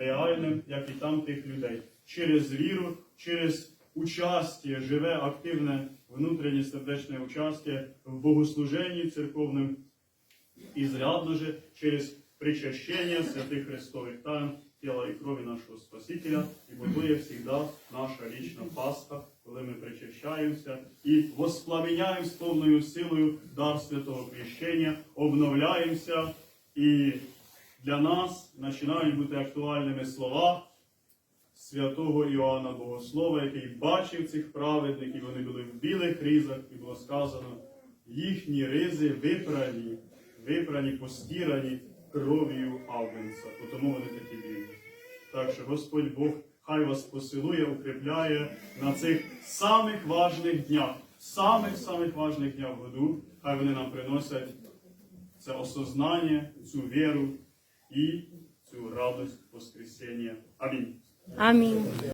реальним, як і там тих людей. Через віру, через участие, живе активне внутрішнє сердечне участие в богослуженні церковним і зрядно же через причащення святих Христових тайн, тіла і крові нашого Спасителя, і будує завжди наша лічна Пасха, коли ми причащаємося і воспламеняємо з повною силою дар святого хрещення, обновляємося, і для нас починають бути актуальними слова святого Іоанна Богослова, який бачив цих праведників, вони були в білих ризах, і було сказано, їхні ризи випрані, випрані, постірані кров'ю Агнця, тому вони такі білі. Так що Господь Бог хай вас посилує, укріпляє на цих самих важних днях, самих самих важних днях в году, хай вони нам приносять це осознання, цю віру і цю радость Воскресіння. Амінь. Амінь.